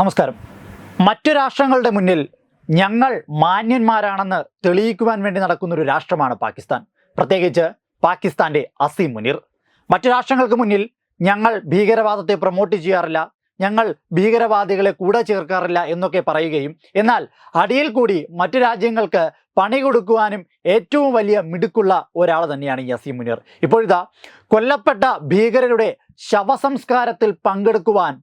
നമസ്കാരം. മറ്റു രാഷ്ട്രങ്ങളുടെ മുന്നിൽ ഞങ്ങൾ മാന്യന്മാരാണെന്ന് തെളിയിക്കുവാൻ വേണ്ടി നടക്കുന്ന ഒരു രാഷ്ട്രമാണ് പാകിസ്ഥാൻ. പ്രത്യേകിച്ച് പാകിസ്ഥാന്റെ അസീം മുനീർ. മറ്റു രാഷ്ട്രങ്ങൾക്ക് മുന്നിൽ ഞങ്ങൾ ഭീകരവാദത്തെ പ്രൊമോട്ട് ചെയ്യാറില്ല ഞങ്ങൾ ഭീകരവാദികളെ കൂടെ ചേർക്കാറില്ല എന്നൊക്കെ പറയുകയും എന്നാൽ അടിയിൽ കൂടി മറ്റു രാജ്യങ്ങൾക്ക് പണി കൊടുക്കുവാനും ഏറ്റവും വലിയ മിടുക്കുള്ള ഒരാൾ തന്നെയാണ് ഈ അസീം മുനീർ. ഇപ്പോഴിതാ കൊല്ലപ്പെട്ട ഭീകരരുടെ ശവസംസ്കാരത്തിൽ പങ്കെടുക്കുവാൻ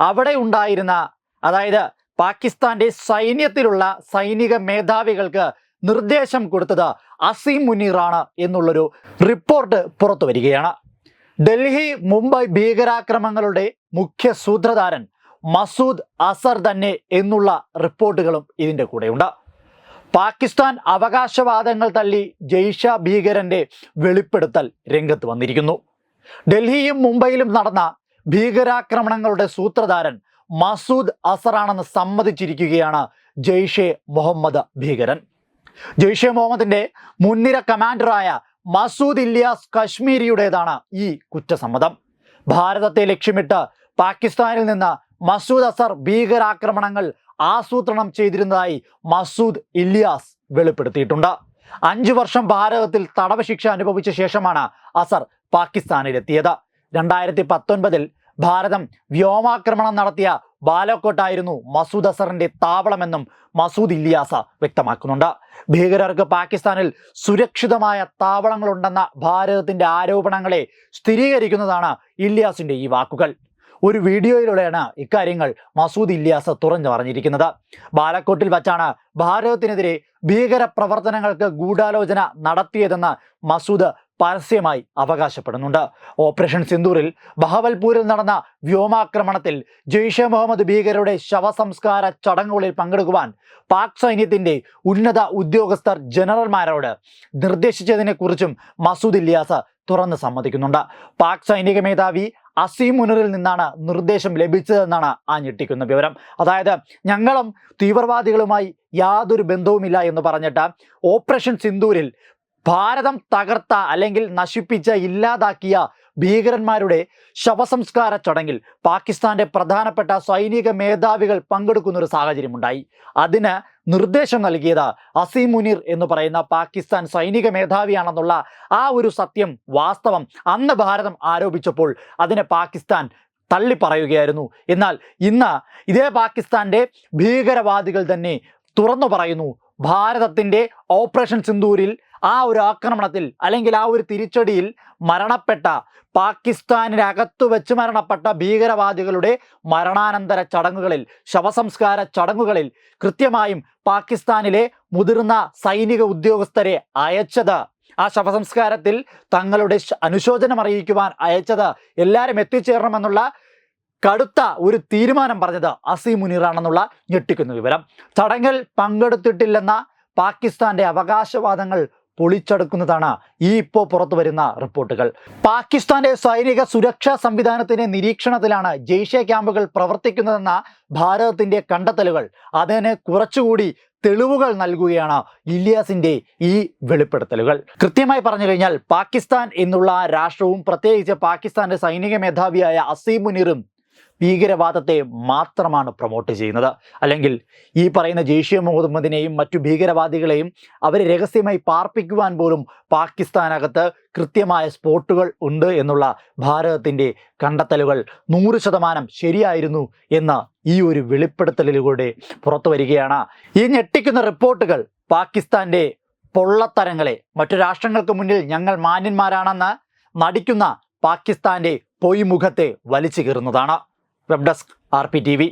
അവിടെ ഉണ്ടായിരുന്ന അതായത് പാകിസ്ഥാന്റെ സൈന്യത്തിലുള്ള സൈനിക മേധാവികൾക്ക് നിർദ്ദേശം കൊടുത്തത് അസീം മുനീറാണ് എന്നുള്ളൊരു റിപ്പോർട്ട് പുറത്തു വരികയാണ്. ഡൽഹി മുംബൈ ഭീകരാക്രമങ്ങളുടെ മുഖ്യ സൂത്രധാരൻ മസൂദ് അസർ തന്നെ എന്നുള്ള റിപ്പോർട്ടുകളും ഇതിന്റെ കൂടെയുണ്ട്. പാകിസ്ഥാൻ അവകാശവാദങ്ങൾ തള്ളി ജയ്ഷ ഭീകരന്റെ വെളിപ്പെടുത്തൽ രംഗത്ത് വന്നിരിക്കുന്നു. ഡൽഹിയും മുംബൈയിലും നടന്ന ഭീകരാക്രമണങ്ങളുടെ സൂത്രധാരൻ മസൂദ് അസറാണെന്ന് സമ്മതിച്ചിരിക്കുകയാണ് ജെയ്ഷെ മുഹമ്മദ് ഭീകരൻ. ജെയ്ഷെ മുഹമ്മദിന്റെ മുൻനിര കമാൻഡറായ മസൂദ് ഇല്യാസ് കശ്മീരിയുടേതാണ് ഈ കുറ്റസമ്മതം. ഭാരതത്തെ ലക്ഷ്യമിട്ട് പാകിസ്ഥാനിൽ നിന്ന് മസൂദ് അസർ ഭീകരാക്രമണങ്ങൾ ആസൂത്രണം ചെയ്തിരുന്നതായി മസൂദ് ഇല്യാസ് വെളിപ്പെടുത്തിയിട്ടുണ്ട്. അഞ്ചു വർഷം ഭാരതത്തിൽ തടവ് ശിക്ഷ അനുഭവിച്ച ശേഷമാണ് അസർ പാകിസ്ഥാനിലെത്തിയത്. രണ്ടായിരത്തി പത്തൊൻപതിൽ ഭാരതം വ്യോമാക്രമണം നടത്തിയ ബാലക്കോട്ടായിരുന്നു മസൂദ് അസറിന്റെ താവളമെന്നും മസൂദ് ഇല്ലിയാസ വ്യക്തമാക്കുന്നുണ്ട്. ഭീകരർക്ക് പാകിസ്ഥാനിൽ സുരക്ഷിതമായ താവളങ്ങളുണ്ടെന്ന ഭാരതത്തിന്റെ ആരോപണങ്ങളെ സ്ഥിരീകരിക്കുന്നതാണ് ഇല്ലിയാസിന്റെ ഈ വാക്കുകൾ. ഒരു വീഡിയോയിലൂടെയാണ് ഇക്കാര്യങ്ങൾ മസൂദ് ഇല്ലിയാസ് തുറന്നു പറഞ്ഞിരിക്കുന്നത്. ബാലക്കോട്ടിൽ വച്ചാണ് ഭാരതത്തിനെതിരെ ഭീകര പ്രവർത്തനങ്ങൾക്ക് ഗൂഢാലോചന നടത്തിയതെന്ന് മസൂദ് പരസ്യമായി അവകാശപ്പെടുന്നുണ്ട്. ഓപ്പറേഷൻ സിന്ദൂറിൽ ബഹവൽപൂരിൽ നടന്ന വ്യോമാക്രമണത്തിൽ ജെയ്ഷെ മുഹമ്മദ് ഭീകരരുടെ ശവസംസ്കാര ചടങ്ങുകളിൽ പങ്കെടുക്കുവാൻ പാക് സൈന്യത്തിന്റെ ഉന്നത ഉദ്യോഗസ്ഥർ ജനറൽമാരോട് നിർദ്ദേശിച്ചതിനെക്കുറിച്ചും മസൂദ് ഇല്യാസ് തുറന്ന് സമ്മതിക്കുന്നുണ്ട്. പാക് സൈനിക മേധാവി അസീം മുനറിൽ നിന്നാണ് നിർദ്ദേശം ലഭിച്ചതെന്നാണ് ആ ഞെട്ടിക്കുന്ന വിവരം. അതായത് ഞങ്ങളും തീവ്രവാദികളുമായി യാതൊരു ബന്ധവുമില്ല എന്ന് പറഞ്ഞിട്ട് ഓപ്പറേഷൻ സിന്ദൂരിൽ ഭാരതം തകർത്ത അല്ലെങ്കിൽ നശിപ്പിച്ച ഇല്ലാതാക്കിയ ഭീകരന്മാരുടെ ശവസംസ്കാര ചടങ്ങിൽ പാകിസ്ഥാന്റെ പ്രധാനപ്പെട്ട സൈനിക മേധാവികൾ പങ്കെടുക്കുന്ന ഒരു സാഹചര്യമുണ്ടായി. അതിന് നിർദ്ദേശം നൽകിയത് അസീം മുനീർ എന്ന് പറയുന്ന പാകിസ്ഥാൻ സൈനിക മേധാവിയാണെന്നുള്ള ആ ഒരു സത്യം വാസ്തവം അന്ന് ഭാരതം ആരോപിച്ചപ്പോൾ അതിനെ പാകിസ്ഥാൻ തള്ളിപ്പറയുകയായിരുന്നു. എന്നാൽ ഇന്ന് ഇതേ പാകിസ്ഥാന്റെ ഭീകരവാദികൾ തന്നെ തുറന്നു പറയുന്നു ഭാരതത്തിന്റെ ഓപ്പറേഷൻ സിന്ദൂരിൽ ആ ഒരു ആക്രമണത്തിൽ അല്ലെങ്കിൽ ആ ഒരു തിരിച്ചടിയിൽ മരണപ്പെട്ട പാകിസ്ഥാനിനകത്തു വെച്ച് മരണപ്പെട്ട ഭീകരവാദികളുടെ മരണാനന്തര ചടങ്ങുകളിൽ ശവസംസ്കാര ചടങ്ങുകളിൽ കൃത്യമായും പാകിസ്ഥാനിലെ മുതിർന്ന സൈനിക ഉദ്യോഗസ്ഥരെ അയച്ചത്. ആ ശവസംസ്കാരത്തിൽ തങ്ങളുടെ അനുശോചനം അറിയിക്കുവാൻ അയച്ചത്. എല്ലാവരും എത്തിച്ചേരണമെന്നുള്ള കടുത്ത ഒരു തീരുമാനം പറഞ്ഞത് അസീം മുനീറാണെന്നുള്ള ഞെട്ടിക്കുന്ന വിവരം. ചടങ്ങിൽ പങ്കെടുത്തിട്ടില്ലെന്ന പാകിസ്ഥാന്റെ അവകാശവാദങ്ങൾ പൊളിച്ചെടുക്കുന്നതാണ് ഈ ഇപ്പോൾ പുറത്തു വരുന്ന റിപ്പോർട്ടുകൾ. പാകിസ്ഥാന്റെ സൈനിക സുരക്ഷാ സംവിധാനത്തിന്റെ നിരീക്ഷണത്തിലാണ് ജെയ്ഷെ ക്യാമ്പുകൾ പ്രവർത്തിക്കുന്നതെന്ന ഭാരതത്തിന്റെ കണ്ടെത്തലുകൾ. അതിന് കുറച്ചുകൂടി തെളിവുകൾ നൽകുകയാണ് ഇലിയാസിന്റെ ഈ വെളിപ്പെടുത്തലുകൾ. കൃത്യമായി പറഞ്ഞു കഴിഞ്ഞാൽ പാകിസ്ഥാൻ എന്നുള്ള രാഷ്ട്രവും പ്രത്യേകിച്ച് പാകിസ്ഥാന്റെ സൈനിക മേധാവിയായ അസീം മുനീറും ഭീകരവാദത്തെ മാത്രമാണ് പ്രൊമോട്ട് ചെയ്യുന്നത്. അല്ലെങ്കിൽ ഈ പറയുന്ന ജെയ്ഷെ മുഹമ്മദിനെയും മറ്റു ഭീകരവാദികളെയും അവരെ രഹസ്യമായി പാർപ്പിക്കുവാൻ പോലും പാകിസ്ഥാനകത്ത് കൃത്യമായ സ്പോട്ടുകൾ ഉണ്ട് എന്നുള്ള ഭാരതത്തിന്റെ കണ്ടെത്തലുകൾ നൂറ് ശതമാനം ശരിയായിരുന്നു എന്ന ഈ ഒരു വെളിപ്പെടുത്തലിലൂടെ പുറത്തു വരികയാണ്. ഈ ഞെട്ടിക്കുന്ന റിപ്പോർട്ടുകൾ പാകിസ്ഥാന്റെ പൊള്ളത്തരങ്ങളെ മറ്റു രാഷ്ട്രങ്ങൾക്ക് മുന്നിൽ ഞങ്ങൾ മാന്യന്മാരാണെന്ന് നടിക്കുന്ന പാകിസ്ഥാന്റെ പൊയ്മുഖത്തെ വലിച്ചു കീറുന്നതാണ് web desk R P T V.